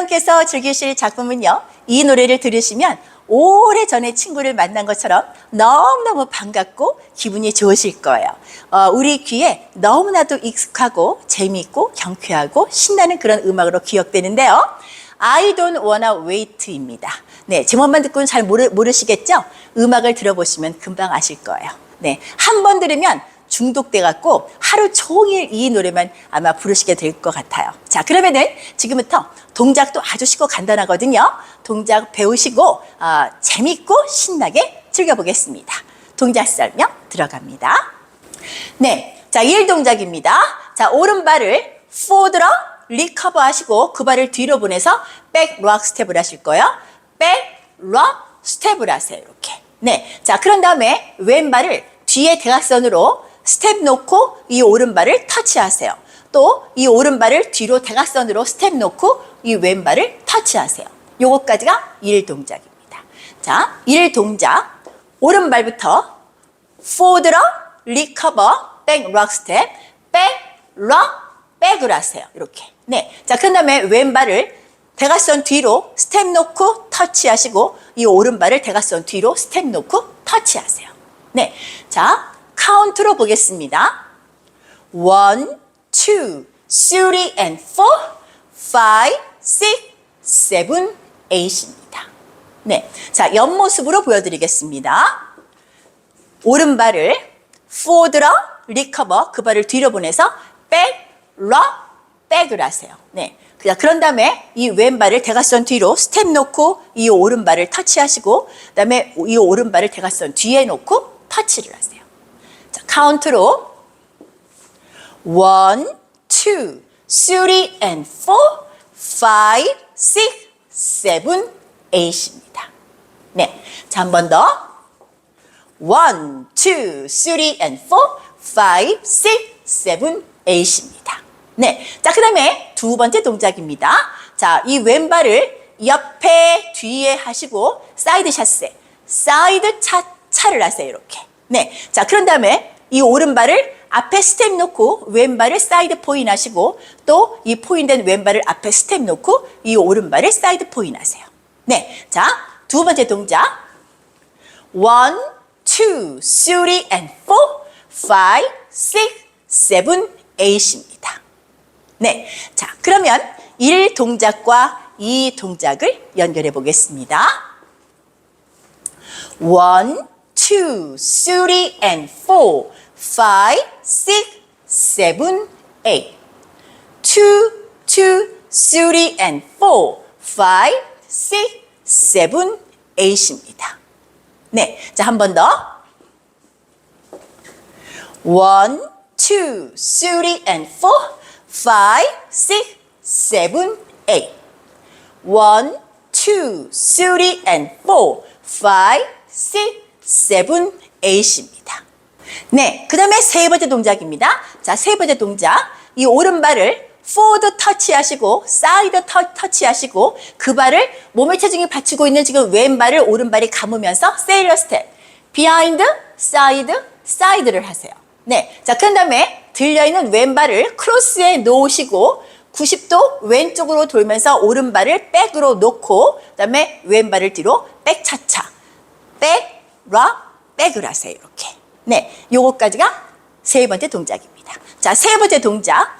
여러분께서 즐기실 작품은요, 이 노래를 들으시면 오래전에 친구를 만난 것처럼 너무너무 반갑고 기분이 좋으실 거예요. 어, 우리 귀에 너무나도 익숙하고 재미있고 경쾌하고 신나는 그런 음악으로 기억되는데요. I don't wanna wait입니다. 네, 제목만 듣고는 잘 모르, 모르시겠죠? 음악을 들어보시면 금방 아실 거예요. 네, 한 번 들으면 중독돼 갖고 하루 종일 이 노래만 아마 부르시게 될 것 같아요. 자, 그러면은 지금부터 동작도 아주 쉽고 간단하거든요. 동작 배우시고 아, 재밌고 신나게 즐겨보겠습니다. 동작 설명 들어갑니다. 네, 자, 1 동작입니다. 자, 오른발을 포드러 리커버 하시고 그 발을 뒤로 보내서 백 락 스텝을 하실 거예요. 백락 스텝을 하세요. 이렇게. 네. 자, 그런 다음에 왼발을 뒤에 대각선으로 스텝 놓고 이 오른발을 터치하세요. 또 이 오른발을 뒤로 대각선으로 스텝 놓고 이 왼발을 터치하세요. 요것까지가 1 동작입니다. 자, 1 동작. 오른발부터 포드러 리커버 백 락 스텝 백 락 백을 하세요. 이렇게. 네. 자, 그 다음에 왼발을 대각선 뒤로 스텝 놓고 터치하시고 이 오른발을 대각선 뒤로 스텝 놓고 터치하세요. 네. 자, 카운트로 보겠습니다. one, two, three and four, five, six, seven, eight입니다. 네. 자, 옆모습으로 보여드리겠습니다. 오른발을 포드러 리커버 그 발을 뒤로 보내서 백, 락, 백을 하세요. 네. 자, 그런 다음에 이 왼발을 대각선 뒤로 스텝 놓고 이 오른발을 터치하시고 그다음에 이 오른발을 대각선 뒤에 놓고 터치를 하세요. 자, 카운트로 one, two, three and four, five, six, seven, eight입니다. 네. 자, 한 번 더. one, two, three and four, five, six, seven, eight입니다. 네. 자, 그 다음에 두 번째 동작입니다. 자, 이 왼발을 옆에 뒤에 하시고 사이드 샷세, 사이드 차, 차를 하세요. 이렇게. 네. 자, 그런 다음에 이 오른발을 앞에 스텝 놓고 왼발을 사이드 포인 하시고 또 이 포인 된 왼발을 앞에 스텝 놓고 이 오른발을 사이드 포인 하세요. 네. 자, 두 번째 동작. one, two, three and four, five, six, seven, eight입니다. 네. 자, 그러면 1 동작과 2 동작을 연결해 보겠습니다. one, two, three and four, five, six, seven, eight. two, two, three and four, five, six, seven, eight입니다. 네. 자, 한 번 더. one, two, three and four, five, six, seven, eight. one, two, three and four, five, six, seven, eight입니다. 네, 그 다음에 세 번째 동작입니다. 자, 세 번째 동작. 이 오른발을 포드 터치하시고 사이드 터, 터치하시고 그 발을 몸의 체중이 받치고 있는 지금 왼발을 오른발이 감으면서 세일러 스텝 비하인드 사이드 사이드를 하세요. 네. 자, 그 다음에 들려있는 왼발을 크로스에 놓으시고 90도 왼쪽으로 돌면서 오른발을 백으로 놓고 그 다음에 왼발을 뒤로 백 차차 백, 락, 백을 하세요. 이렇게. 네. 요거까지가 세 번째 동작입니다. 자, 세 번째 동작.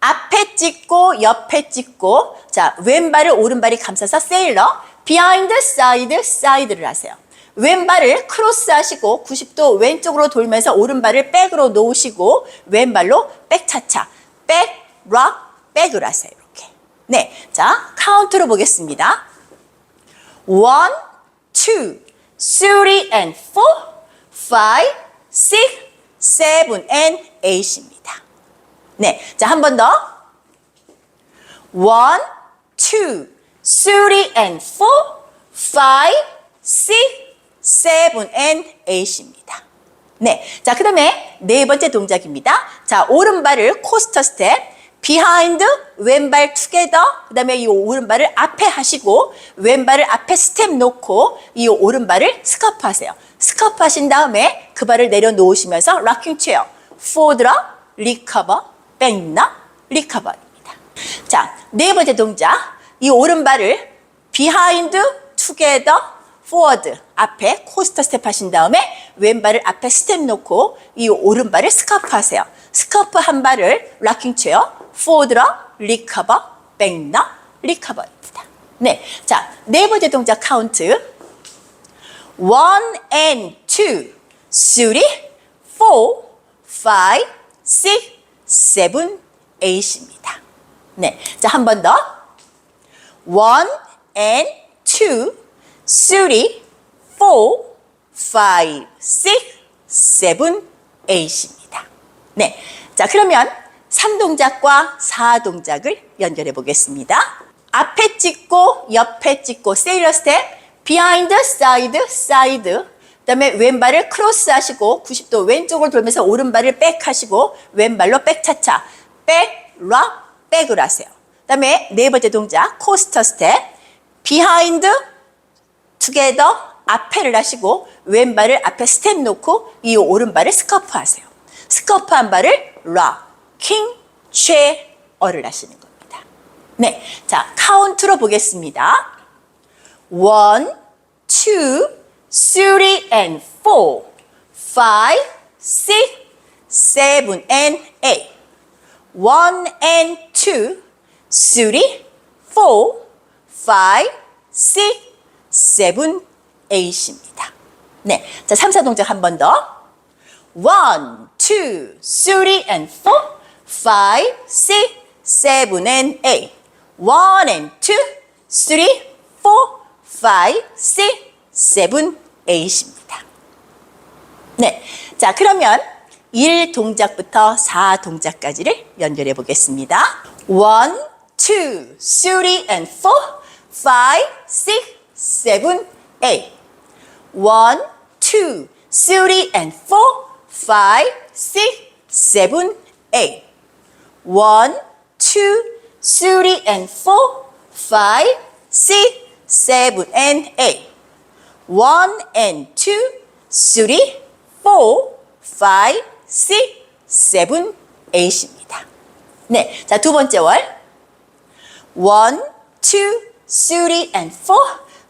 앞에 찍고 옆에 찍고 자 왼발을 오른발이 감싸서 세일러 비하인드 사이드 사이드를 하세요. 왼발을 크로스 하시고 90도 왼쪽으로 돌면서 오른발을 백으로 놓으시고 왼발로 백 차차 백, 락, 백을 하세요. 이렇게. 네. 자, 카운트로 보겠습니다. one, two, three and four, five, six, seven and eight입니다. 네. 자, 한 번 더. one, two, three and four, five, six, seven and eight입니다. 네. 자, 그 다음에 네 번째 동작입니다. 자, 오른발을 코스터 스텝, 비하인드, 왼발 투게더, 그 다음에 이 오른발을 앞에 하시고, 왼발을 앞에 스텝 놓고, 이 오른발을 스커프 하세요. 스커프 하신 다음에 그 발을 내려놓으시면서 락킹 체어, 포드러, 리커버, 백나, 리커버입니다. 자, 네 번째 동작. 이 오른발을 behind, together, forward 앞에 코스터 스텝 하신 다음에 왼발을 앞에 스텝 놓고 이 오른발을 스카프 하세요. 스카프 한 발을 락킹 체어, forward로 리커버, 백너, 리커버입니다. 네, 자, 네 번째 동작 카운트. One and two, three, four, five, six, seven, eight입니다. 네, 자, 한 번 더. one and two, three, four, five, six, seven, eight입니다. 네, 자, 그러면 3동작과 4동작을 연결해 보겠습니다. 앞에 찍고 옆에 찍고 세일러 스텝 behind, side, side 그다음에 왼발을 크로스 하시고 90도 왼쪽을 돌면서 오른발을 백 하시고 왼발로 백 차차 백, 락, 백을 하세요. 그다음에 네 번째 동작 코스터 스텝 behind, together 앞에를 하시고 왼발을 앞에 스텝 놓고 이 오른발을 스커프 하세요. 스커프 한 발을 락킹 체어를 하시는 겁니다. 네, 자 카운트로 보겠습니다. One, two, three, and four, five, six, seven, and eight. One and two, three, four, five, six, seven, eight입니다. 네, 자 3, 4 동작 한 번 더. One, two, three, and four, five, six, seven, and eight. One and two, three, four, five, six, seven, eight입니다. 네, 자 그러면 1 동작부터 4 동작까지를 연결해 보겠습니다. One, two, three, and four, five, six, seven, eight. One, two, three, and four, five, six, seven, eight. One, two, three, and four, five, six, seven, and eight. One and two, three, four, five, six, seven, eight입니다. 네, 자 두 번째 월. One, two, three, and four,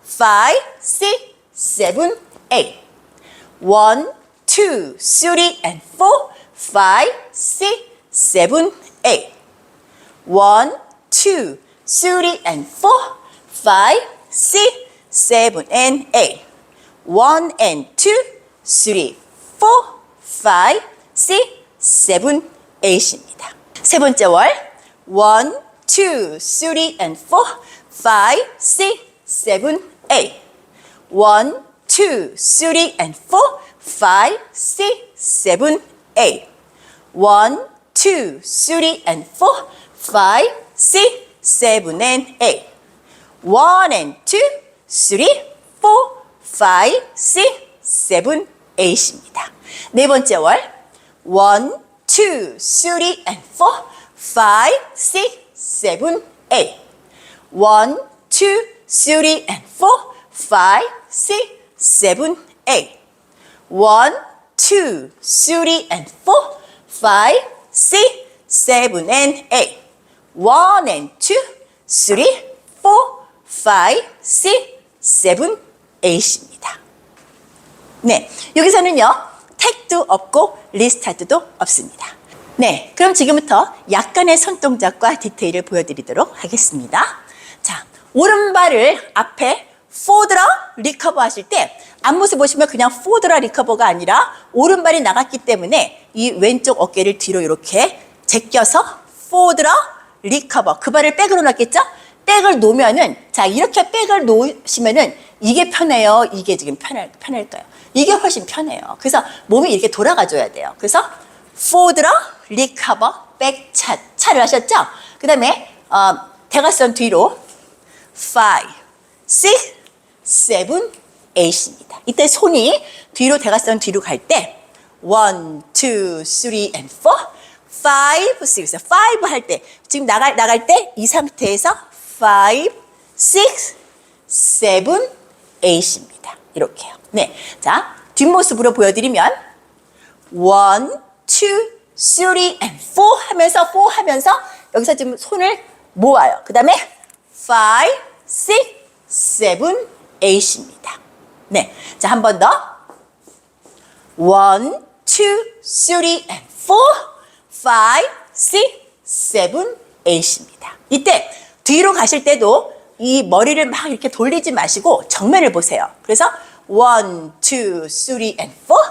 five, six, seven, eight. One, two, three, and four, five, six, seven, eight. One, two, three, and four, five, six, seven, and eight. One and two, three, four, five, six, seven, eight입니다. 세 번째 월. One, and four, five, and four, five, and four, and eight. One and two, three, four, five, six, seven, eight입니다. 네 번째 월. One, two, three, and four, five, six, seven, eight. One, two, three, and four, five, six, seven, eight. One, two, three, and four, five, six, seven, and eight. One and two, three, four, five, six, seven, eight입니다. 네, 여기서는요, 택도 없고 리스타트도 없습니다. 네, 그럼 지금부터 약간의 손동작과 디테일을 보여드리도록 하겠습니다. 자, 오른발을 앞에 포드라 리커버 하실 때 앞모습 보시면 그냥 포드라 리커버가 아니라 오른발이 나갔기 때문에 이 왼쪽 어깨를 뒤로 이렇게 제껴서 포드라 리커버 그 발을 백으로 놨겠죠? 백을 놓으면은 자 이렇게 백을 놓으시면은 이게 편해요. 이게 지금 편할 편할까요? 이게 훨씬 편해요. 그래서 몸이 이렇게 돌아가줘야 돼요. 그래서 포드라 리커버 백 차 차를 하셨죠? 그 다음에 어, 대각선 뒤로 5, 6, 7, 8입니다. 이때 손이 뒤로 대각선 뒤로 갈 때 1, 2, 3, and 4, 5, 6, 5 할 때 지금 나갈 나갈 때 이 상태에서 5, 6, 7, 8입니다. 이렇게요. 네, 자 뒷모습으로 보여드리면 1, 2, 3, and 4 하면서 4 하면서 여기서 지금 손을 모아요. 그 다음에 five, six, seven, eight입니다. 네. 자, 한 번 더. one, two, three, and four, five, six, seven, eight입니다. 이때 뒤로 가실 때도 이 머리를 막 이렇게 돌리지 마시고 정면을 보세요. 그래서 one, two, three, and four,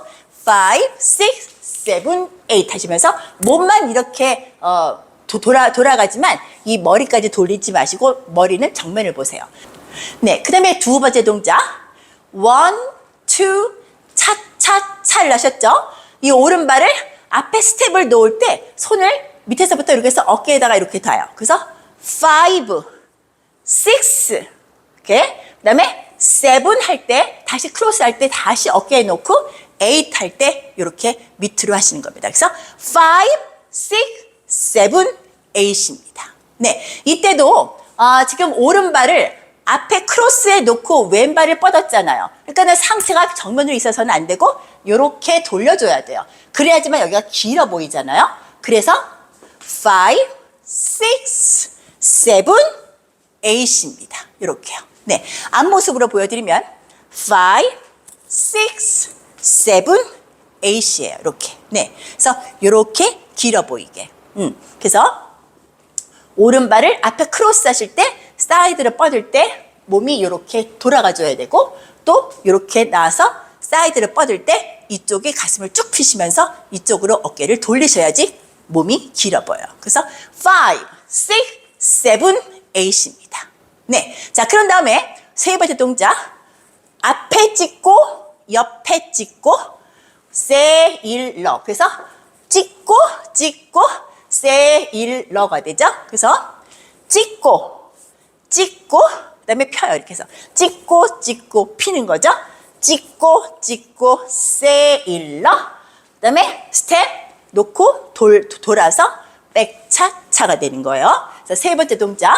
five, six, seven, eight 하시면서 몸만 이렇게 어, 도, 돌아, 돌아가지만 이 머리까지 돌리지 마시고 머리는 정면을 보세요. 네, 그 다음에 두 번째 동작. one, two, 차차차를 하셨죠? 이 오른발을 앞에 스텝을 놓을 때 손을 밑에서부터 이렇게 해서 어깨에다가 이렇게 놔요. 그래서 five, six, 오케이? 그 다음에 seven 할 때, 다시 크로스 할 때 다시 어깨에 놓고 eight 할 때 이렇게 밑으로 하시는 겁니다. 그래서 five, six, seven, eight입니다. 네, 이때도 아, 지금 오른발을 앞에 크로스에 놓고 왼발을 뻗었잖아요. 그러니까는 상체가 정면으로 있어서는 안 되고 이렇게 돌려줘야 돼요. 그래야지만 여기가 길어 보이잖아요. 그래서 five, six, seven, eight입니다. 이렇게요. 네, 앞모습으로 보여드리면 five, six, seven, eight이에요. 이렇게. 네, 그래서 이렇게 길어 보이게. 음, 그래서 오른발을 앞에 크로스 하실 때 사이드로 뻗을 때 몸이 이렇게 돌아가 줘야 되고 또 이렇게 나와서 사이드로 뻗을 때 이쪽에 가슴을 쭉 펴시면서 이쪽으로 어깨를 돌리셔야지 몸이 길어 보여요. 그래서 5, 6, 7, 8입니다. 네. 자, 그런 다음에 세 번째 동작. 앞에 찍고 옆에 찍고 세 일 러. 그래서 찍고 찍고 세 일 러가 되죠. 그래서 찍고 찍고 그 다음에 펴요 이렇게 해서 찍고 찍고 피는 거죠. 찍고 찍고 세 일 러 그 다음에 스텝 놓고 돌 돌아서 백 차차가 되는 거예요. 그래서 세 번째 동작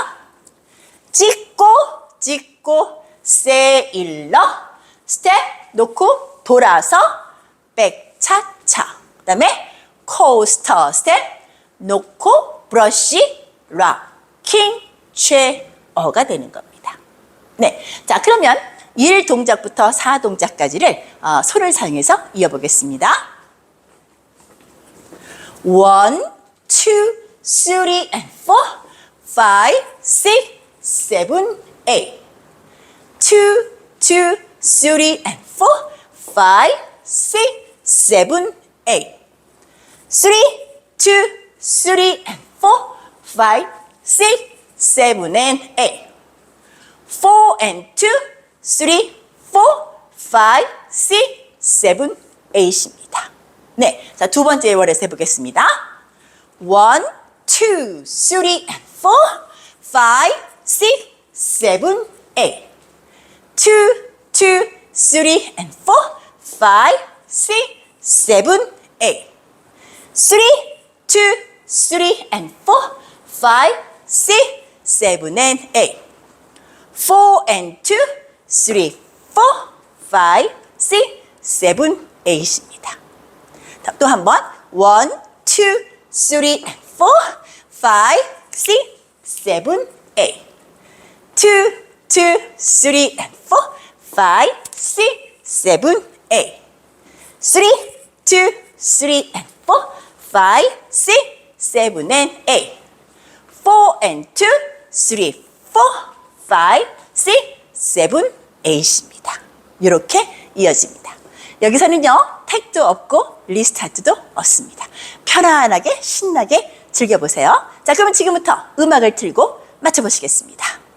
찍고 찍고 세일러 스텝 놓고 돌아서 백 차 차 그 다음에 코스터 스텝 놓고 브러쉬 락킹 최어가 되는 겁니다. 네, 자 그러면 1 동작부터 4 동작까지를 어, 손을 사용해서 이어보겠습니다. 1, 2, 3, and 4, 5, 6, 7, 8. 2, 2, 3, and 4, 5, 6, 7, 8. 3, 2, 3, and 4, 5, 6, 7, and 8. 4 and 2, 3, 4, 5, 6, 7, 8입니다. 네, 자, 두 번째 월에서 해보겠습니다. 1, 2, 3, and 4, 5, 6, 7, 8. 2, 2, 3, and 4, 5, 6, 7, 8. 3, 2, 3, and 4, 5, 6, 7, and 8. 4 and 2, 3, 4, 5, 6, 7, 8입니다. 또 한 번. 1, 2, 3, and 4, 5, 6, 7, 8. 2, 2, 3, and 4, 5, 6, 7, 8. 3, 2, 3, and 4, 5, 6, 7, and 8. 4 and 2, 3, 4, 5, 6, 7, 8입니다. 이렇게 이어집니다. 여기서는요, 택도 없고 리스타트도 없습니다. 편안하게 신나게 즐겨보세요. 자, 그러면 지금부터 음악을 틀고 맞춰보시겠습니다.